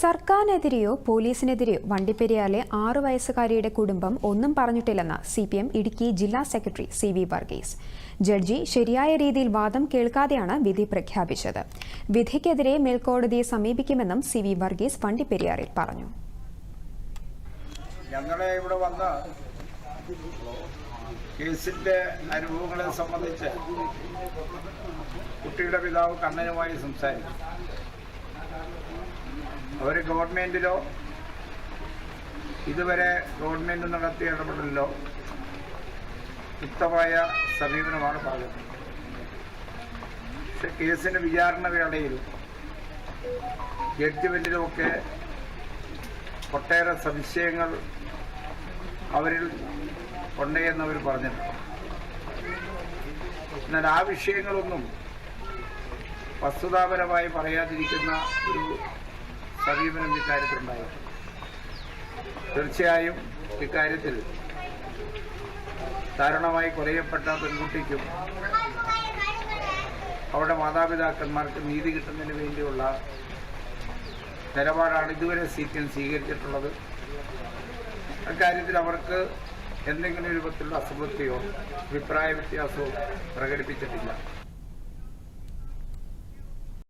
സർക്കാരിനെതിരെയോ പോലീസിനെതിരെയോ വണ്ടിപ്പെരിയാലെ ആറു വയസ്സുകാരിയുടെ കുടുംബം ഒന്നും പറഞ്ഞിട്ടില്ലെന്ന് സി പി എം ഇടുക്കി ജില്ലാ secretary C V Varghese. Judge ശരിയായ രീതിയിൽ വാദം കേൾക്കാതെയാണ് വിധി പ്രഖ്യാപിച്ചത്. വിധിക്കെതിരെ മേൽക്കോടതിയെ സമീപിക്കുമെന്നും സി വി വർഗീസ് വണ്ടിപ്പെരിയാറിൽ പറഞ്ഞു. വന്ന കേസിന്റെ അനുഭവങ്ങളെ സംബന്ധിച്ച് കുട്ടിയുടെ പിതാവ് കണ്ണനുമായി സംസാരിച്ചു. അവർ ഗവൺമെന്റിലോ ഇതുവരെ ഗവൺമെന്റ് നടത്തിയ ഇടപെടലിലോ യുക്തമായ സമീപനമാണ് പാകുന്നത് പക്ഷെ കേസിന്റെ വിചാരണ വേളയിൽ ജഡ്ജ്മെന്റിലുമൊക്കെ ഒട്ടേറെ സംശയങ്ങൾ അവരിൽ ഉണ്ട് എന്നവർ പറഞ്ഞിട്ടുണ്ട്. എന്നാൽ ആ വിഷയങ്ങളൊന്നും വസ്തുതാപരമായി പറയാതിരിക്കുന്ന ഒരു സമീപനം ഇക്കാര്യത്തിലുണ്ടായിരുന്നു തീർച്ചയായും ഇക്കാര്യത്തിൽ ദാരുണമായി കൊലയപ്പെട്ട പെൺകുട്ടിക്കും അവരുടെ മാതാപിതാക്കന്മാർക്ക് നീതി കിട്ടുന്നതിന് വേണ്ടിയുള്ള നിലപാടാണ് ഇതുവരെ സി പി എം സ്വീകരിച്ചിട്ടുള്ളത്. അക്കാര്യത്തിൽ അവർക്ക് എന്തെങ്കിലും രൂപത്തിലുള്ള അസംതൃപ്തിയോ അഭിപ്രായ വ്യത്യാസമോ പ്രകടിപ്പിച്ചിട്ടില്ല.